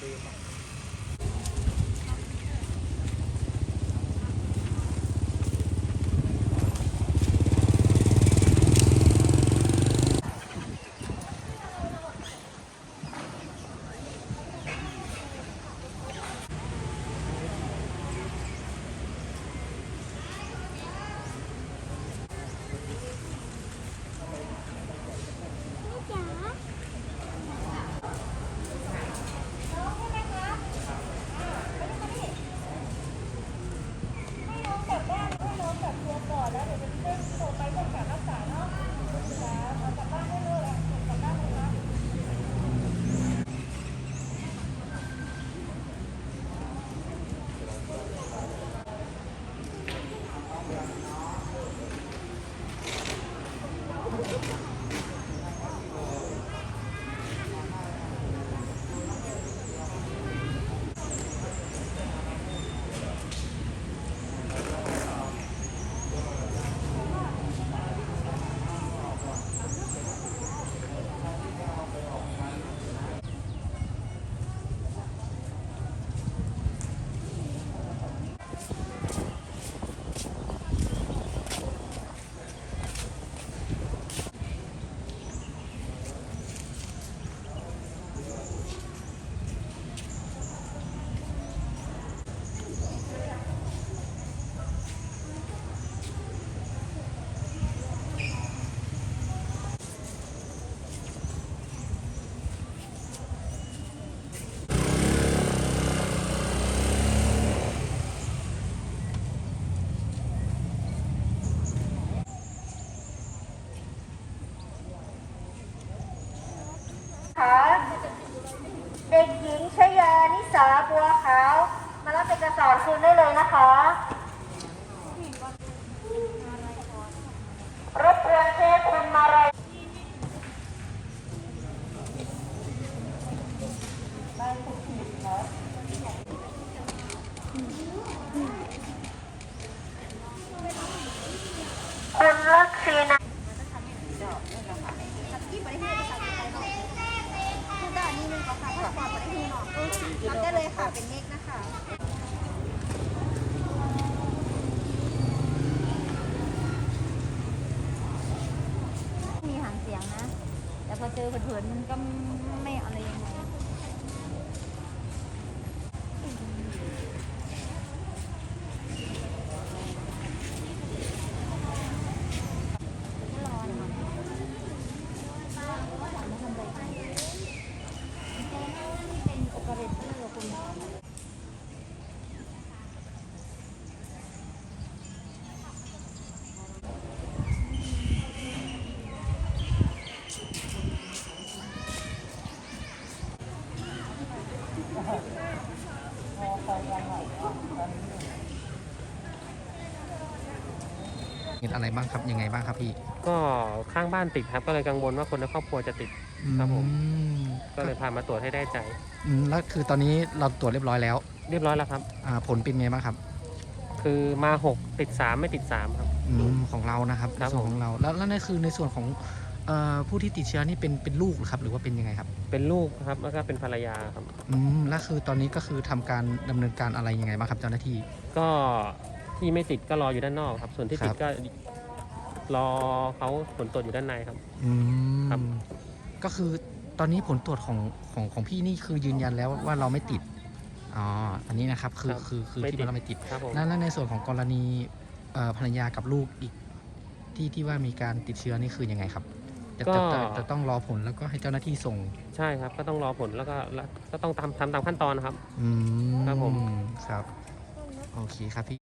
这个岛。คืนได้เลยนะคะรบกวนเช็คคุณมารายคุณลักษีนะที่ประเทศภาษาไทยเนะคือด้านนี้มันก็ค่ะถ้าความประเทศเนาะรับได้เลยค่ะ เป็นเน็กนะ คะมีหางเสียงนะ แต่พอเจอเผินๆมันก็ไม่อะไรยังไง เป็นโอเปอเรเตอร์คุณ เห็นอะไรบ้างครับยังไงบ้างครับพี่ก็ข้างบ้านติดครับก็เลยกังวลว่าคนในครอบครัวจะติด ครับผม อืมก็เลยพามาตรวจให้ได้ใจ อืมแล้วคือตอนนี้เราตรวจเรียบร้อยแล้วเรียบร้อยแล้วครับ อ่าผลเป็นไงบ้างครับคือมา6ติด3ไม่ติด3ครับ อืมของเรานะครับครับ ในส่วนผมของเราแล้วแล้วนั่นคือในส่วนของเอ่อผู้ที่ติดเชื้อนี่เป็นเป็นลูกเหรอครับ หรือว่าเป็นยังไงครับเป็นลูกครับแล้วก็เป็นภรรยาครับ อืมแล้วคือตอนนี้ก็คือทำการดำเนินการอะไรยังไงบ้างครับเจ้าหน้าที่ก็ ที่ไม่ติดก็รออยู่ด้านนอกครับ ส่วนที่ติดครับก็รอเขาผลตรวจอยู่ด้านในครับ อืมครับ ก็คือตอนนี้ผลตรวจของของของพี่นี่คือยืนยันแล้วว่าเราไม่ติดอ๋ออันนี้นะครับคือคือคือที่ว่าเราไม่ติดครับผมแล้วแล้วในส่วนของกรณีเอ่อภรรยากับลูกอีก ที่ที่ว่ามีการติดเชื้อนี่คือยังไงครับจะจะจะจะต้องรอผลแล้วก็ให้เจ้าหน้าที่ส่ง ใช่ครับ ก็ต้องรอผลแล้วก็แล้วก็ต้องตามทำตามขั้นตอนนะครับ อืมครับผม ครับ โอเคครับพี่